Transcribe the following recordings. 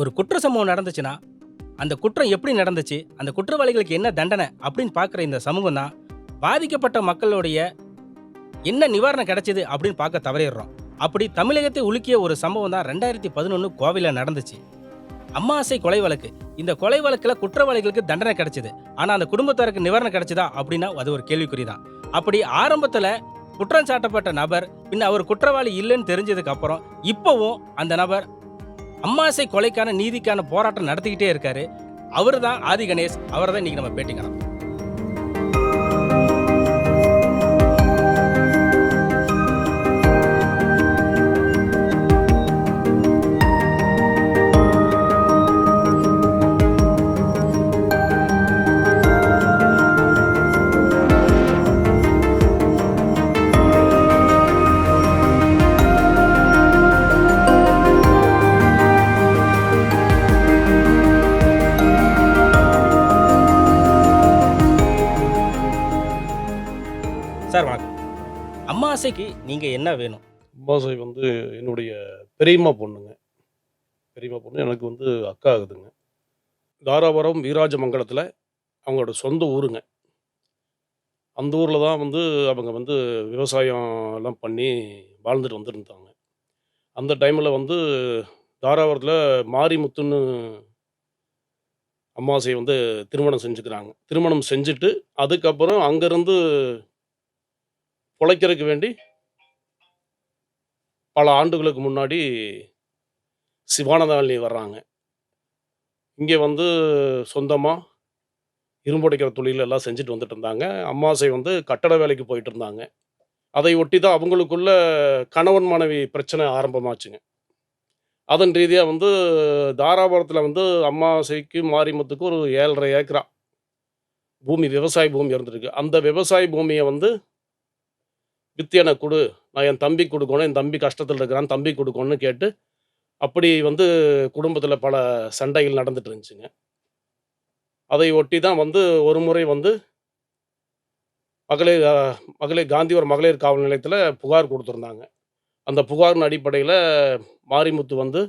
ஒரு குற்ற சம்பவம் நடந்துச்சுன்னா அந்த குற்றம் எப்படி நடந்துச்சு அந்த குற்றவாளிகளுக்கு என்ன தண்டனை அப்படின்னு பார்க்குற இந்த சமூகம் தான் பாதிக்கப்பட்ட மக்களுடைய என்ன நிவாரணம் கிடைச்சிது அப்படின்னு பார்க்க தவறிடுறோம். அப்படி தமிழகத்தை உலுக்கிய ஒரு சம்பவம் தான் ரெண்டாயிரத்தி பதினொன்று கோவிலில் நடந்துச்சு. அம்மாசை கொலை வழக்கு. இந்த கொலை வழக்கில் குற்றவாளிகளுக்கு தண்டனை கிடைச்சிது. ஆனால் அந்த குடும்பத்தாருக்கு நிவாரணம் கிடைச்சதா அப்படின்னா அது ஒரு கேள்விக்குறி தான் அப்படி ஆரம்பத்தில் குற்றம் சாட்டப்பட்ட நபர் பின்ன அவர் குற்றவாளி இல்லைன்னு தெரிஞ்சதுக்கு அப்புறம் இப்போவும் அந்த நபர் அம்மாசை கொலைக்கான நீதிக்கான போராட்டம் நடத்திக்கிட்டே இருக்காரு. அவர் தான் ஆதி கணேஷ். அவரை தான் இன்னைக்கு நம்ம பேட்டிக்கலாம் அம்மாசைக்கு நீங்கள் என்ன வேணும்? அம்மாசை வந்து என்னுடைய பெரியம்மா பொண்ணுங்க. பெரியம்மா பொண்ணு எனக்கு வந்து அக்கா ஆகுதுங்க. தாராபுரம் வீராஜமங்கலத்தில் அவங்களோட சொந்த ஊருங்க. அந்த ஊரில் தான் வந்து அவங்க வந்து விவசாயம் எல்லாம் பண்ணி வாழ்ந்துட்டு வந்துருந்தாங்க. அந்த டைமில் வந்து தாராபுரத்தில் மாரிமுத்துன்னு அம்மாசையை வந்து திருமணம் செஞ்சுக்கிறாங்க. திருமணம் செஞ்சுட்டு அதுக்கப்புறம் அங்கேருந்து பிழைக்கிறதுக்கு வேண்டி பல ஆண்டுகளுக்கு முன்னாடி சிவானந்தாளினி வர்றாங்க. இங்கே வந்து சொந்தமாக இரும்புடைக்கிற தொழில் எல்லாம் செஞ்சுட்டு வந்துட்டு இருந்தாங்க. அம்மாசை வந்து கட்டட வேலைக்கு போயிட்டு இருந்தாங்க. அதை ஒட்டி தான் அவங்களுக்குள்ள கணவன் மனைவி பிரச்சனை ஆரம்பமாச்சுங்க. அதன் ரீதியாக வந்து தாராபுரத்தில் வந்து அம்மாசைக்கு மாரிமுத்துக்கு ஒரு ஏழரை ஏக்கரா பூமி விவசாய பூமி இருந்திருக்கு. அந்த விவசாய பூமியை வந்து வித்து எனக்கு கொடு நான் என் தம்பி கொடுக்கணும் என் தம்பி கஷ்டத்தில் இருக்கிறான் தம்பி கொடுக்கணும்னு கேட்டு அப்படி வந்து குடும்பத்தில் பல சண்டைகள் நடந்துட்டு இருந்துச்சுங்க. அதை ஒட்டி தான் வந்து ஒரு முறை வந்து மகளிர் மகளிர் காந்திவர் மகளிர் காவல் நிலையத்தில் புகார் கொடுத்துருந்தாங்க. அந்த புகாரின் அடிப்படையில் மாரிமுத்து வந்து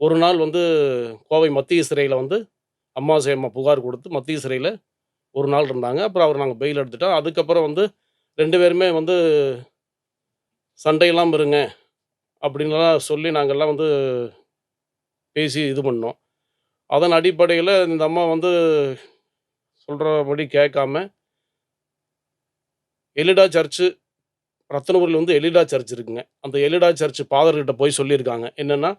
ஒரு நாள் வந்து கோவை மத்திய சிறையில் வந்து அம்மா அம்மா புகார் கொடுத்து மத்திய சிறையில் ஒரு நாள் இருந்தாங்க. அப்புறம் அவர் நாங்கள் பெயில் எடுத்துட்டோம். அதுக்கப்புறம் வந்து ரெண்டு பேருமே வந்து சண்டையெல்லாம் இருங்க அப்படின்லாம் சொல்லி நாங்கள்லாம் வந்து பேசி இது பண்ணோம். அதன் அடிப்படையில் இந்த அம்மா வந்து சொல்கிறபடி கேட்காம எலிடா சர்ச்சு ரத்தனபுரியில் வந்து எலிடா சர்ச் இருக்குங்க. அந்த எலிடா சர்ச் பாதர்கிட்ட போய் சொல்லியிருக்காங்க. என்னென்னா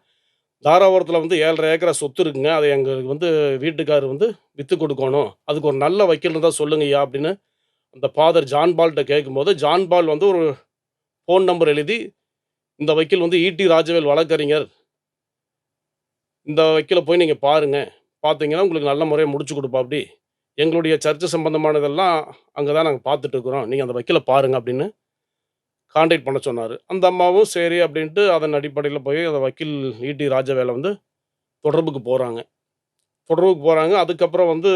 தாராபுரத்தில் வந்து ஏழரை ஏக்கரா சொத்து இருக்குங்க. அதை எங்களுக்கு வந்து வீட்டுக்காரர் வந்து விற்று கொடுக்கணும். அதுக்கு ஒரு நல்ல வக்கீல் இருந்தால் சொல்லுங்கய்யா அப்படின்னு அந்த ஃபாதர் ஜான்பால்கிட்ட கேட்கும்போது ஜான்பால் வந்து ஒரு ஃபோன் நம்பர் எழுதி இந்த வக்கீல் வந்து ஈட்டி ராஜவேல் வழக்கறிஞர். இந்த வக்கீலை போய் நீங்கள் பாருங்கள் பார்த்தீங்கன்னா உங்களுக்கு நல்ல முறையை முடிச்சு கொடுப்பா அப்படி எங்களுடைய சர்ச்சு சம்பந்தமானதெல்லாம் அங்கே தான் நாங்கள் பார்த்துட்டு இருக்கிறோம். நீங்கள் அந்த வக்கீலை பாருங்க அப்படின்னு காண்டாக்ட் பண்ண சொன்னார். அந்த அம்மாவும் சரி அப்படின்ட்டு அதன் அடிப்படையில் போய் அந்த வக்கீல் ஈட்டி ராஜவேலை வந்து தொடர்புக்கு போகிறாங்க தொடர்புக்கு போகிறாங்க அதுக்கப்புறம் வந்து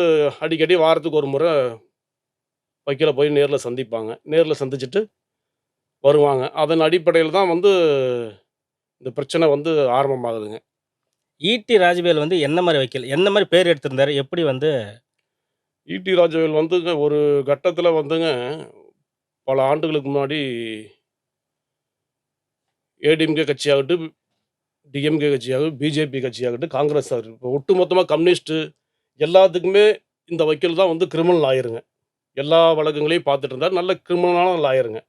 அடிக்கடி வாரத்துக்கு ஒரு முறை வக்கீலை போய் நேரில் சந்திப்பாங்க. நேரில் சந்திச்சுட்டு வருவாங்க. அதன் அடிப்படையில் தான் வந்து இந்த பிரச்சனை வந்து ஆரம்பமாகுதுங்க. ஈட்டி ராஜவேல் வந்து என்ன மாதிரி வைக்கல்? என்ன மாதிரி பேர் எடுத்திருந்தாரு? எப்படி வந்து ஈடி ராஜவேல் வந்துங்க ஒரு கட்டத்தில் வந்துங்க பல ஆண்டுகளுக்கு முன்னாடி ஏடிஎம்கே கட்சியாகட்டும் டிஎம்கே கட்சியாகட்டும் பிஜேபி கட்சியாகட்டும் காங்கிரஸ் ஆகட்டும் இப்போ ஒட்டுமொத்தமாக கம்யூனிஸ்ட்டு எல்லாத்துக்குமே இந்த வக்கீல் தான் வந்து கிரிமினல் லாயருங்க எல்லா வழக்குங்களையும் பார்த்துட்டு இருந்தார். நல்ல கிரிமினலான லாயருங்க.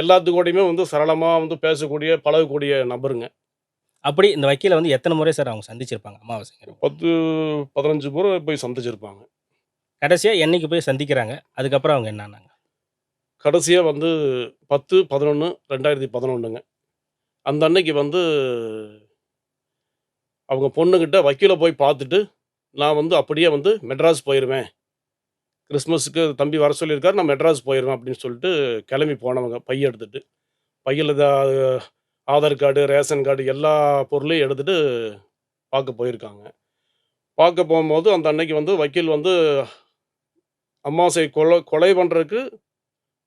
எல்லாத்துக்கூடையுமே வந்து சரளமாக வந்து பேசக்கூடிய பழகக்கூடிய நபருங்க. அப்படி இந்த வக்கீலை வந்து எத்தனை முறை சார் அவங்க சந்திச்சிருப்பாங்க அமாவாசைங்கிற பத்து பதினஞ்சு முறை போய் சந்திச்சிருப்பாங்க. கடைசியாக என்னைக்கு போய் சந்திக்கிறாங்க? அதுக்கப்புறம் அவங்க என்னன்னாங்க கடைசியாக வந்து பத்து பதினொன்று ரெண்டாயிரத்தி பதினொன்றுங்க அந்த அன்னைக்கு வந்து அவங்க பொண்ணுக்கிட்ட வக்கீலை போய் பார்த்துட்டு நான் வந்து அப்படியே வந்து மெட்ராஸ் போயிடுவேன் கிறிஸ்மஸுக்கு தம்பி வர சொல்லியிருக்காரு நான் மெட்ராஸ் போயிடுவேன் அப்படின்னு சொல்லிட்டு கிளம்பி போனவங்க பைய எடுத்துகிட்டு பையில் ஆதார் கார்டு ரேஷன் கார்டு எல்லா பொருளையும் எடுத்துகிட்டு பார்க்க போயிருக்காங்க. பார்க்க போகும்போது அந்த அன்னைக்கு வந்து வக்கீல் வந்து அம்மாசை கொலை கொலை பண்ணுறதுக்கு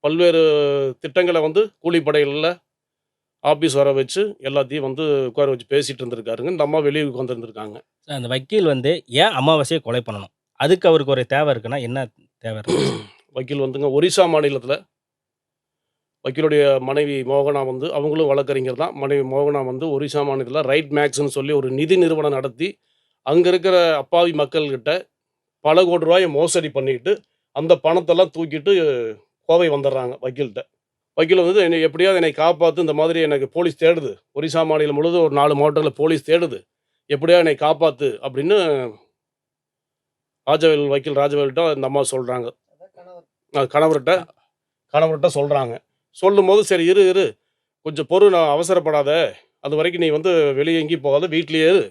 பல்வேறு திட்டங்களை வந்து கூலிப்படைகளில் ஆஃபீஸ் வர வச்சு எல்லாத்தையும் வந்து உட்கார வச்சு பேசிகிட்டு இருந்திருக்காருங்க. இந்த அம்மா வெளியே உட்காந்துருந்துருக்காங்க அந்த வக்கீல் வந்து ஏன் அமாவாசையை கொலை பண்ணணும்? அதுக்கு அவருக்கு ஒரு தேவை இருக்குன்னா என்ன தேவை வக்கீல் வந்துங்க. ஒரிசா மாநிலத்தில் வக்கீலுடைய மனைவி மோகனா வந்து அவங்களும் வழக்கறிஞர் தான். மனைவி மோகனா வந்து ஒரிசா மாநிலத்தில் ரைட் மேக்ஸ்னு சொல்லி ஒரு நிதி நிறுவனம் நடத்தி அங்கே இருக்கிற அப்பாவி மக்கள்கிட்ட பல கோடி ரூபாயை மோசடி பண்ணிட்டு அந்த பணத்தெல்லாம் தூக்கிட்டு கோவை வந்துடுறாங்க வக்கீல்கிட்ட. வக்கீல் வந்து என்னை எப்படியாவது என்னை காப்பாற்று இந்த மாதிரி எனக்கு போலீஸ் தேடுது. ஒரிசா மாநிலம் முழுவதும் ஒரு நாலு மாவட்டங்களில் போலீஸ் தேடுது. எப்படியா என்னை காப்பாற்று அப்படின்னு ராஜவேல் வக்கீல் ராஜவேல்கிட்ட இந்த அம்மா சொல்கிறாங்க கணவர்கிட்ட கணவர்கிட்ட சொல்கிறாங்க சொல்லும்போது சரி இரு இரு. கொஞ்சம் பொறு நான் அவசரப்படாத. அது வரைக்கும் நீ வந்து வெளியே எங்கேயும் போகாத வீட்லேயே இரு.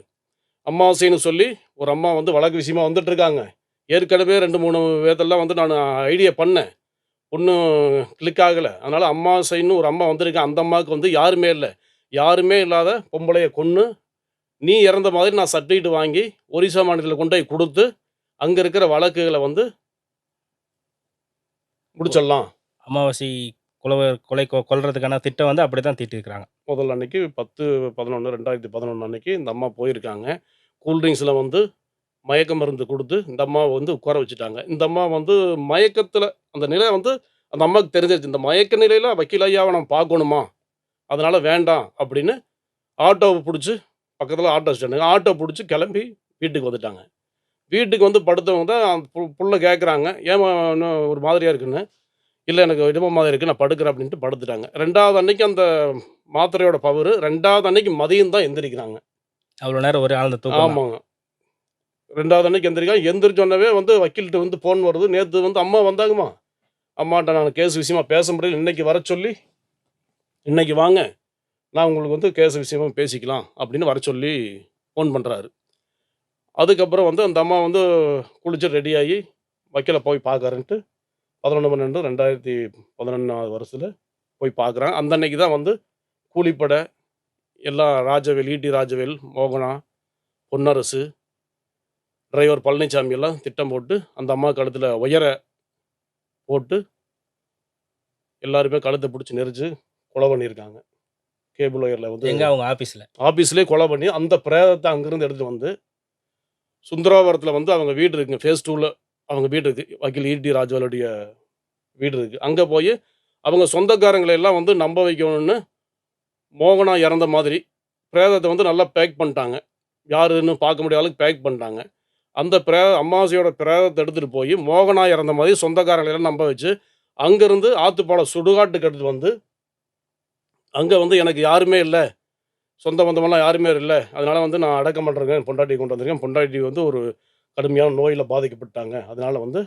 அமாவாசைன்னு சொல்லி ஒரு அம்மா வந்து வழக்கு விஷயமா வந்துட்டுருக்காங்க ஏற்கனவே ரெண்டு மூணு பேர்த்தெல்லாம் வந்து நான் ஐடியா பண்ணேன். ஒன்றும் கிளிக் ஆகலை. அதனால் அம்மாவாசைன்னு ஒரு அம்மா வந்திருக்கேன் அந்த அம்மாவுக்கு வந்து யாருமே இல்லை. யாருமே இல்லாத பொம்பளையை கொன்று நீ இறந்த மாதிரி நான் சர்டிஃபிகேட் வாங்கி ஒரிசா மாநிலத்தில் கொண்டு போய் கொடுத்து அங்கே இருக்கிற வழக்குகளை வந்து முடிச்சிடலாம். அமாவாசை கொலை கொலை கொல்றதுக்கான திட்டம் வந்து அப்படி தான் தீட்டிருக்கிறாங்க. முதல் அன்னைக்கு பத்து பதினொன்று ரெண்டாயிரத்தி பதினொன்று அன்னைக்கு இந்த அம்மா போயிருக்காங்க. கூல்ட்ரிங்க்ஸில் வந்து மயக்க மருந்து கொடுத்து இந்த அம்மாவை வந்து உட்கார வச்சுட்டாங்க. இந்த அம்மா வந்து மயக்கத்தில் அந்த நிலை வந்து அந்த அம்மாவுக்கு தெரிஞ்சிருச்சு. இந்த மயக்க நிலையில் வக்கீல் ஐயாவை நம்ம பார்க்கணுமா? அதனால் வேண்டாம் அப்படின்னு ஆட்டோவை பிடிச்சி பக்கத்தில் ஆட்டோ ஸ்டாண்டுங்க ஆட்டோ பிடிச்சி கிளம்பி வீட்டுக்கு வந்துட்டாங்க. வீட்டுக்கு வந்து படுத்தவங்க தான் புள்ள கேட்குறாங்க ஏமா இன்னும் ஒரு மாதிரியாக இருக்குன்னு? இல்லை எனக்கு இடம மாதிரி இருக்குது நான் படுக்கிறேன் அப்படின்ட்டு படுத்துட்டாங்க. ரெண்டாவது அன்னைக்கு அந்த மாத்திரையோட பவர் ரெண்டாவது அன்னைக்கு மதியம் தான் எந்திரிக்கிறாங்க. அவ்வளோ நேரம் ஒரு ஆழ்ந்த. ஆமாங்க. ரெண்டாவது அன்னைக்கு எந்திரிக்காங்க எந்திரிச்சோன்னவே வந்து வக்கீல்கிட்ட வந்து ஃபோன் வருது. நேற்று வந்து அம்மா வந்தாங்கம்மா. அம்மாட்ட நான் கேஸ் விஷயமா பேச முடியல. இன்னைக்கு வர சொல்லி இன்னைக்கு வாங்க. நான் உங்களுக்கு வந்து கேஸ் விஷயமா பேசிக்கலாம் அப்படின்னு வர சொல்லி ஃபோன் பண்ணுறாரு அதுக்கப்புறம் வந்து அந்த அம்மா வந்து குளிச்சு ரெடியாகி வக்கீலை போய் பார்க்கறேன்ட்டு பதினொன்று பன்னெண்டு ரெண்டாயிரத்தி பதினொன்றாவது வருஷத்தில் போய் பார்க்குறாங்க அந்த அன்னைக்கு தான் வந்து கூலிப்படை எல்லாம் ராஜவேல் ஈட்டி ராஜவேல் மோகனா பொன்னரசு டிரைவர் பழனிசாமி எல்லாம் திட்டம் போட்டு அந்த அம்மா கழுத்தில் உயர போட்டு எல்லாருமே கழுத்தை பிடிச்சி நெரிச்சு கொலை பண்ணியிருக்காங்க. கேபிள் ஒயரில் வந்து எங்க? அவங்க ஆபீஸ்ல ஆஃபீஸ்லேயே கொலை பண்ணி அந்த பிரேதத்தை அங்கேருந்து எடுத்துட்டு வந்து சுந்தராவரத்தில் வந்து அவங்க வீடு இருக்குங்க. ஃபேஸ் டூவில் அவங்க வீடு இருக்குது வக்கீல் ஈடி ராஜுவலுடைய வீடு இருக்குது அங்கே போய் அவங்க சொந்தக்காரங்களை எல்லாம் வந்து நம்ப வைக்கணும்னு மோகனா இறந்த மாதிரி பிரேதத்தை வந்து நல்லா பேக் பண்ணிட்டாங்க. யாருன்னு பார்க்க முடியாத அளவுக்கு பேக் பண்ணிட்டாங்க. அந்த பிரே அம்மாசியோட பிரேதத்தை எடுத்துகிட்டு போய் மோகனா இறந்த மாதிரி சொந்தக்காரங்களை எல்லாம் நம்ப வச்சு அங்கேருந்து ஆத்துப்பாலம் சுடுகாட்டுக்கு எடுத்துகிட்டு வந்து அங்கே வந்து எனக்கு யாருமே இல்லை. சொந்த பந்தமெல்லாம் யாருமே இல்லை. அதனால வந்து நான் அடக்கம் பண்ணுறேங்க பொண்டாட்டி கொண்டு வந்திருக்கேன். பொண்டாட்டி வந்து ஒரு கடுமையான நோயில் பாதிக்கப்பட்டாங்க. அதனால வந்து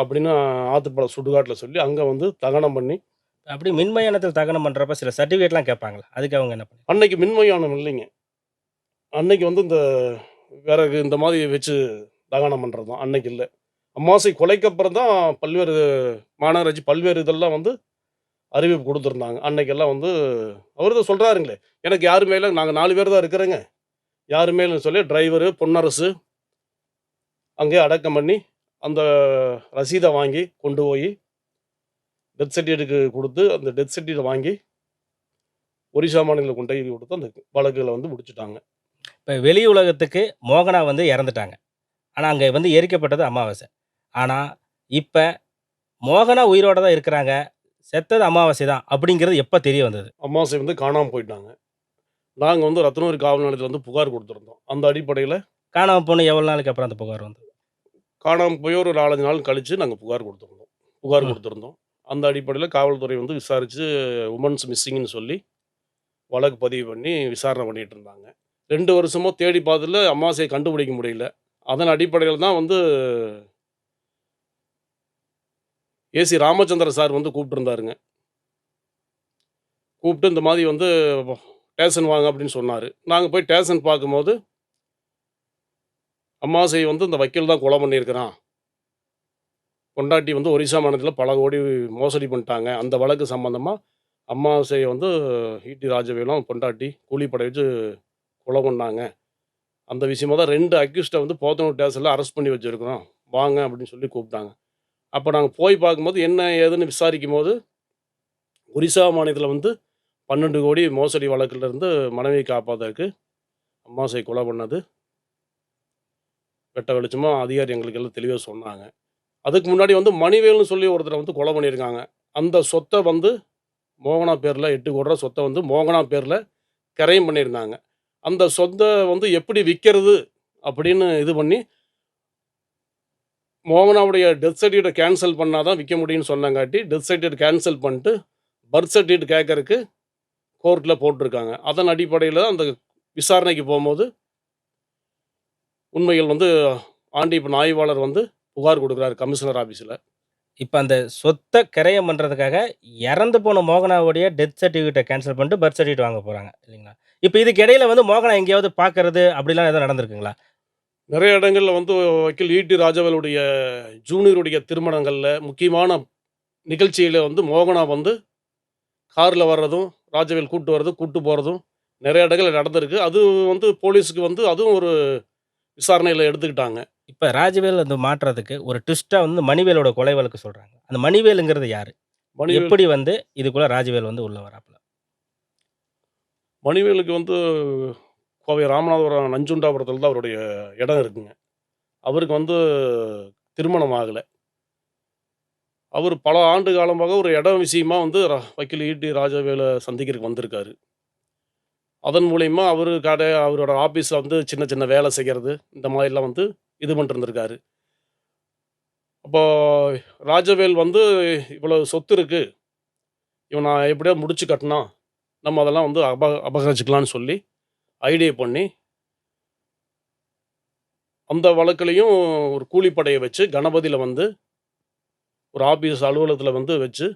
அப்படின்னு ஆத்துப்பாலம் சுடுகாட்டில் சொல்லி அங்கே வந்து தகனம் பண்ணி அப்படி மின்மயானத்தில் தகனம் பண்றப்ப சில சர்டிஃபிகேட்லாம் கேட்பாங்களா? அதுக்கு அவங்க என்ன பண்ணி அன்னைக்கு மின்மயானம் இல்லைங்க. அன்னைக்கு வந்து இந்த விறகு இந்த மாதிரி வச்சு தகனம் பண்ணுறது தான் அன்னைக்கு இல்லை. அமாவாசை கொலைக்கு அப்புறம் தான் பல்வேறு மாநகராட்சி பல்வேறு இதெல்லாம் வந்து அறிவிப்பு கொடுத்துருந்தாங்க. அன்னைக்கெல்லாம் வந்து அவர் தான் சொல்கிறாருங்களே எனக்கு யாருமே இல்லை நாங்கள் நாலு பேர் தான் இருக்கிறேங்க. யார் மேலும் சொல்லி டிரைவரு பொன்னரசு அங்கேயே அடக்கம் பண்ணி அந்த ரசீதை வாங்கி கொண்டு போய் டெத் சர்டிஃபிகேட்டுக்கு கொடுத்து அந்த டெத் சர்டிஃபிகேட் வாங்கி ஒரிசா மாநிலத்தில் கொண்டு போய் கொடுத்து அந்த வழக்குகளை வந்து முடிச்சுட்டாங்க. இப்போ வெளி உலகத்துக்கு மோகனா வந்து இறந்துட்டாங்க. ஆனால் அங்கே வந்து எரிக்கப்பட்டது அமாவாசை. ஆனால் இப்போ மோகனா உயிரோட தான் இருக்கிறாங்க. செத்தது அமாவாசை தான் அப்படிங்கிறது எப்போ தெரிய வந்தது? அமாவாசை வந்து காணாமல் போயிட்டாங்க. நாங்கள் வந்து ரத்னகிரி காவல் நிலையத்தில் வந்து புகார் கொடுத்துருந்தோம். அந்த அடிப்படையில் காணாமல் போன எவ்வளோ நாளைக்கு அப்புறம் அந்த புகார் வந்தது? காணாமல் போய் ஒரு நாலஞ்சு நாள் கழித்து நாங்கள் புகார் கொடுத்துருந்தோம். புகார். கொடுத்துருந்தோம். அந்த அடிப்படையில் காவல்துறை வந்து விசாரித்து உமன்ஸ் மிஸ்ஸிங்னு சொல்லி வழக்கு பதிவு பண்ணி விசாரணை பண்ணிட்டு இருந்தாங்க. ரெண்டு வருஷமோ தேடி பார்த்ததுல அமாவாசையை கண்டுபிடிக்க முடியல. அதன் அடிப்படையில் தான் வந்து ஏசி ராமச்சந்திர சார் வந்து கூப்பிட்டுருந்தாருங்க. கூப்பிட்டு இந்த மாதிரி வந்து டேஷன் வாங்க அப்படின்னு சொன்னார். நாங்கள் போய் டேஷன் பார்க்கும்போது அம்மாசை வந்து இந்த வக்கீல் தான் கொலை பண்ணியிருக்கிறான். பொண்டாட்டி வந்து ஒரிசா மாநிலத்தில் பல கோடி மோசடி பண்ணிட்டாங்க. அந்த வழக்கு சம்மந்தமாக அமாவாசையை வந்து ஈட்டி ராஜவேலும் பொண்டாட்டி கூலிப்படை வச்சு கொலை பண்ணாங்க. அந்த விஷயமா தான் ரெண்டு அக்யூஸ்டை வந்து போத்தனூர் டேஸில் அரெஸ்ட் பண்ணி வச்சுருக்கிறோம். வாங்க அப்படின்னு சொல்லி கூப்பிட்டாங்க. அப்போ நாங்கள் போய் பார்க்கும்போது என்ன ஏதுன்னு விசாரிக்கும் போது ஒரிசா மாநிலத்தில் வந்து பன்னெண்டு கோடி மோசடி வழக்கிலிருந்து மனைவி காப்பாத்தருக்கு அம்மாசை கொலை பண்ணது. வெட்ட வெளிச்சமாக அதிகாரி எங்களுக்கு எல்லாம் தெளிவாக சொன்னாங்க. அதுக்கு முன்னாடி வந்து மணிவேல்னு சொல்லி ஒருத்தரை வந்து கொலை பண்ணியிருக்காங்க. அந்த சொத்தை வந்து மோகனா பேரில் எட்டு கோடி ரூபா சொத்தை வந்து மோகனா பேரில் கரையும் பண்ணியிருந்தாங்க. அந்த சொத்தை வந்து எப்படி விற்கிறது அப்படின்னு இது பண்ணி மோகனாவுடைய டெத் சர்டிஃபிகேட் கேன்சல் பண்ணால் தான் விற்க முடியும்னு சொன்னங்காட்டி டெத் சர்டிஃபிகேட் கேன்சல் பண்ணிட்டு பர்த் சர்டிஃபிகேட் கேட்கறக்கு கோர்ட்டில் போட்டிருக்காங்க. அதன் அடிப்படையில் அந்த விசாரணைக்கு போகும்போது உண்மைகள் வந்து ஆண்டிப்பன் ஆய்வாளர் வந்து புகார் கொடுக்குறாரு கமிஷனர் ஆஃபீஸில் இப்போ அந்த சொத்தை கிரையம் பண்ணுறதுக்காக இறந்து போன மோகனாவுடைய டெத் சர்டிஃபிகேட்டை கேன்சல் பண்ணிட்டு பர்த் சர்டிஃபிகேட் வாங்க போகிறாங்க இல்லைங்களா? இப்போ இதுக்கு இடையில வந்து மோகனா எங்கேயாவது பார்க்கறது அப்படிலாம் எதுவும் நடந்திருக்குங்களா? நிறைய இடங்கள்ல வந்து வக்கீல் ஈடி ராஜவேலுடைய ஜூனியருடைய திருமணங்களில் முக்கியமான நிகழ்ச்சியில் வந்து மோகனா வந்து காரில் வர்றதும் ராஜவேல் கூட்டு வர்றதும் கூட்டு போகிறதும் நிறைய இடங்கள்ல நடந்திருக்கு. அது வந்து போலீஸுக்கு வந்து அதுவும் ஒரு விசாரணையில் எடுத்துக்கிட்டாங்க. இப்போ ராஜவேல் வந்து மாற்றுறதுக்கு ஒரு ட்விஸ்ட்டாக வந்து மணிவேலோட கொலை வழக்கு சொல்கிறாங்க அந்த மணிவேலுங்கிறது யார்? மணிவேல் எப்படி வந்து இதுக்குள்ள ராஜவேல் வந்து உள்ள வராப்புல? மணிவேலுக்கு வந்து கோவை ராமநாதபுரம் நஞ்சுண்டாபுரத்தில் தான் அவருடைய இடம் இருக்குங்க. அவருக்கு வந்து திருமணம் ஆகலை. அவர் பல ஆண்டு காலமாக ஒரு இடம் விஷயமா வந்து வக்கீல் ஈட்டி ராஜவேலை சந்திக்கிறதுக்கு வந்திருக்காரு. அதன் மூலயமா அவர் கடை அவரோட ஆஃபீஸில் வந்து சின்ன சின்ன வேலை செய்கிறது இந்த மாதிரிலாம் வந்து இது பண்ணிட்டு இருந்திருக்காரு அப்போ ராஜவேல் வந்து இவ்வளோ சொத்து இருக்குது இவன் நான் எப்படியோ முடிச்சு கட்டினா நம்ம அதெல்லாம் வந்து அப அபகரிச்சுக்கலாம்னு சொல்லி ஐடியா பண்ணி அந்த வழக்குலையும் ஒரு கூலிப்படையை வச்சு கணபதியில் வந்து ஒரு ஆபீஸ் அலுவலகத்தில் வந்து வச்சு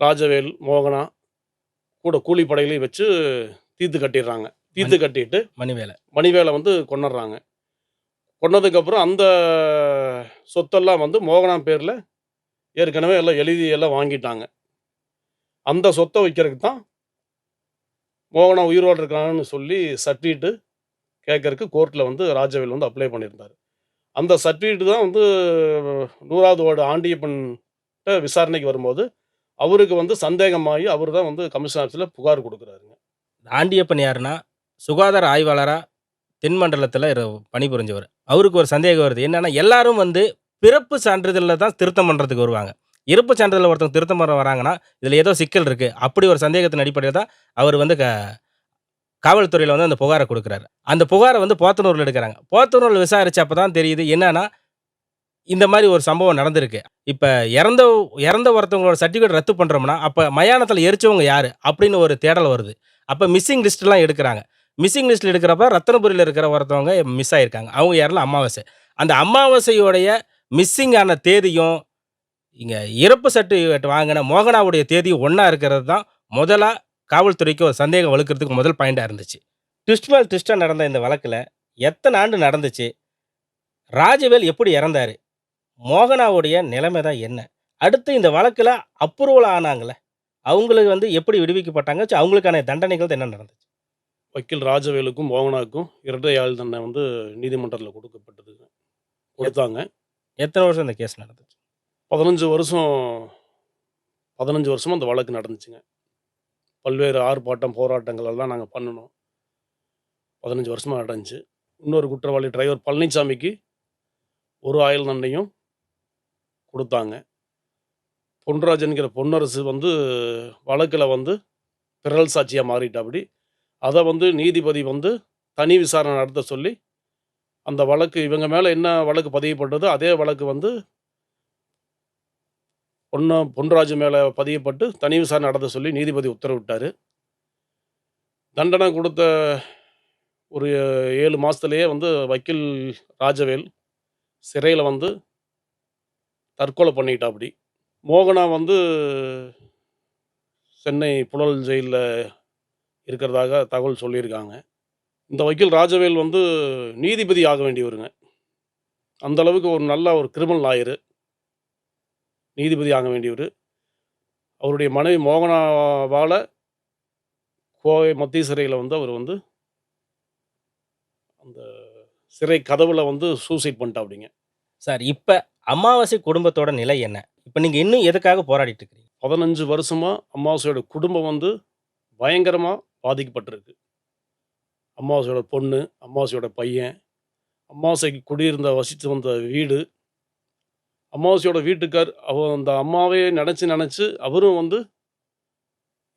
ராஜவேல் மோகனா கூட கூலிப்படைகளையும் வச்சு தீர்த்து கட்டிடுறாங்க. தீர்த்து கட்டிட்டு மணிவேலை. மணிவேலை வந்து கொண்டுடுறாங்க கொன்னதுக்கப்புறம் அந்த சொத்தெல்லாம் வந்து மோகனா பேரில் ஏற்கனவே எல்லாம் எழுதி எல்லாம் வாங்கிட்டாங்க. அந்த சொத்தை வைக்கிறதுக்கு தான் மோகனா உயிரோடு இருக்கான்னு சொல்லி சர்டிஃபிகேட்டு கேட்கறக்கு கோர்ட்டில் வந்து ராஜவேல் வந்து அப்ளை பண்ணியிருந்தார். அந்த சர்டிஃபிகேட் தான் வந்து நூறாவது வார்டு ஆண்டியப்பன் விசாரணைக்கு வரும்போது அவருக்கு வந்து சந்தேகமாகி அவர் தான் வந்து கமிஷன் ஆஃபீஸில் புகார் கொடுக்குறாருங்க. ஆண்டியப்பன் யாருன்னா சுகாதார ஆய்வாளராக தென்மண்டலத்தில் பணிபுரிஞ்சவர். அவருக்கு ஒரு சந்தேகம் வருது. என்னென்னா எல்லாரும் வந்து பிறப்பு சான்றிதழில் தான் திருத்தம் பண்ணுறதுக்கு வருவாங்க. இறப்பு சான்றிதழில் ஒருத்தவங்க திருத்தம் பண்ண வராங்கன்னா இதில் ஏதோ சிக்கல் இருக்குது அப்படி ஒரு சந்தேகத்தின் அடிப்படையில் தான் அவர் வந்து க காவல்துறையில் வந்து அந்த புகாரை கொடுக்குறாரு. அந்த புகாரை வந்து போத்தனூரில் எடுக்கிறாங்க. போத்தனூரில் விசாரிச்சப்ப தான் தெரியுது என்னென்னா இந்த மாதிரி ஒரு சம்பவம் நடந்திருக்கு. இப்போ இறந்த இறந்த ஒருத்தவங்களோட சர்டிஃபிகேட் ரத்து பண்ணுறோம்னா அப்போ மயானத்தில் எரிச்சவங்க யார்? அப்படின்னு ஒரு தேடல் வருது. அப்போ மிஸ்ஸிங் லிஸ்ட்லாம் எடுக்கிறாங்க. மிஸ்ஸிங் லிஸ்ட்டில் எடுக்கிறப்ப ரத்தனபுரியில் இருக்கிற ஒருத்தவங்க மிஸ் ஆகிருக்காங்க அவங்க யாரெல்லாம் அமாவாசை. அந்த அமாவாசையோடைய மிஸ்ஸிங்கான தேதியும் இங்கே இறப்பு சர்டிஃபிகேட் வாங்கின மோகனாவுடைய தேதியும் ஒன்றா இருக்கிறது தான் முதலாக காவல்துறைக்கு ஒரு சந்தேகம் வலுக்கிறதுக்கு முதல் பாயிண்டாக இருந்துச்சு. ட்விஸ்ட் மேல் ட்விஸ்ட்டாக நடந்த இந்த வழக்கில் எத்தனை ஆண்டு நடந்துச்சு? ராஜவேல் எப்படி இறந்தாரு? மோகனாவுடைய நிலைமை தான் என்ன? அடுத்து இந்த வழக்கில் அப்ரூவல் ஆனாங்களே அவங்களுக்கு வந்து எப்படி விடுவிக்கப்பட்டாங்க? அவங்களுக்கான தண்டனைகள் என்ன நடந்துச்சு? வக்கீல் ராஜவேலுக்கும் மோகனாவுக்கும் இரட்டை ஆள் தண்டனை வந்து நீதிமன்றத்தில் கொடுக்கப்பட்டதுங்க கொடுத்தாங்க. எத்தனை வருஷம் இந்த கேஸ் நடந்துச்சு? பதினஞ்சு வருஷம் பதினஞ்சு வருஷமும் அந்த வழக்கு நடந்துச்சுங்க. பல்வேறு ஆர்ப்பாட்டம் போராட்டங்கள் எல்லாம் நாங்கள் பண்ணினோம். பதினஞ்சு வருஷமாக நடந்துச்சு. இன்னொரு குற்றவாளி டிரைவர் பழனிசாமிக்கு ஒரு ஆயுள் தண்டையும் கொடுத்தாங்க. பொன்ராஜன்கிற பொன்னரசு வந்து வழக்கில் வந்து பிறல் சாட்சியாக மாறிட்டாப்படி அதை வந்து நீதிபதி வந்து தனி விசாரணை நடத்த சொல்லி அந்த வழக்கு இவங்க மேலே என்ன வழக்கு பதியப்பட்டதோ அதே வழக்கு வந்து பொன்ன பொன்ராஜ் மேலே பதியப்பட்டு தனி விசாரணை நடத்த சொல்லி நீதிபதி உத்தரவிட்டார். தண்டனை கொடுத்த ஒரு ஏழு மாதத்துலேயே வந்து வக்கீல் ராஜவேல் சிறையில் வந்து தற்கொலை பண்ணிட்டாப்படி மோகனா வந்து சென்னை புழல் ஜெயிலில் இருக்கிறதாக தகவல் சொல்லியிருக்காங்க. இந்த வக்கீல் ராஜவேல் வந்து நீதிபதி ஆக வேண்டியவருங்க. அந்த அளவுக்கு ஒரு நல்ல ஒரு கிரிமினல் ஆயிரு நீதிபதி ஆக வேண்டியவர். அவருடைய மனைவி மோகனாவால் கோவை மத்திய சிறையில் வந்து அவர் வந்து அந்த சிறை கதவுல வந்து சூசைட் பண்ணிட்டா அப்படிங்க. சார் இப்போ அமாவாசை குடும்பத்தோட நிலை என்ன? இப்போ நீங்கள் இன்னும் எதுக்காக போராடிட்டு இருக்கிறீங்க பதினஞ்சு வருஷமாக அமாவாசையோட குடும்பம் வந்து பயங்கரமாக பாதிக்கப்பட்டிருக்கு. அமாவாசையோட பொண்ணு அமாவாசையோட பையன் அமாவாசைக்கு குடியிருந்த வசித்து வந்த வீடு அமாவாசையோட வீட்டுக்கார் அவ அந்த அம்மாவே நினச்சி நினச்சி அவரும் வந்து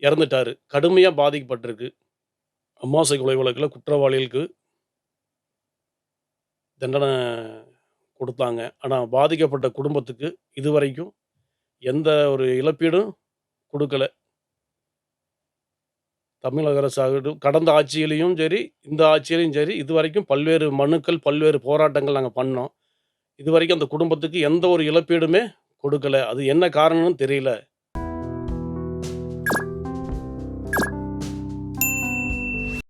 இறந்துட்டார். கடுமையாக பாதிக்கப்பட்டிருக்கு. அமாவாசை கொலை வழக்கில் குற்றவாளிகளுக்கு தண்டனை கொடுத்தாங்க. ஆனால் பாதிக்கப்பட்ட குடும்பத்துக்கு இதுவரைக்கும் எந்த ஒரு இழப்பீடும் கொடுக்கல. தமிழக அரசாகட்டும் கடந்த ஆட்சியிலையும் சரி இந்த ஆட்சியிலையும் சரி இதுவரைக்கும் பல்வேறு மனுக்கள் பல்வேறு போராட்டங்கள் நாங்கள் பண்ணோம். இதுவரைக்கும் அந்த குடும்பத்துக்கு எந்த ஒரு இழப்பீடுமே கொடுக்கல. அது என்ன காரணம்னு தெரியல.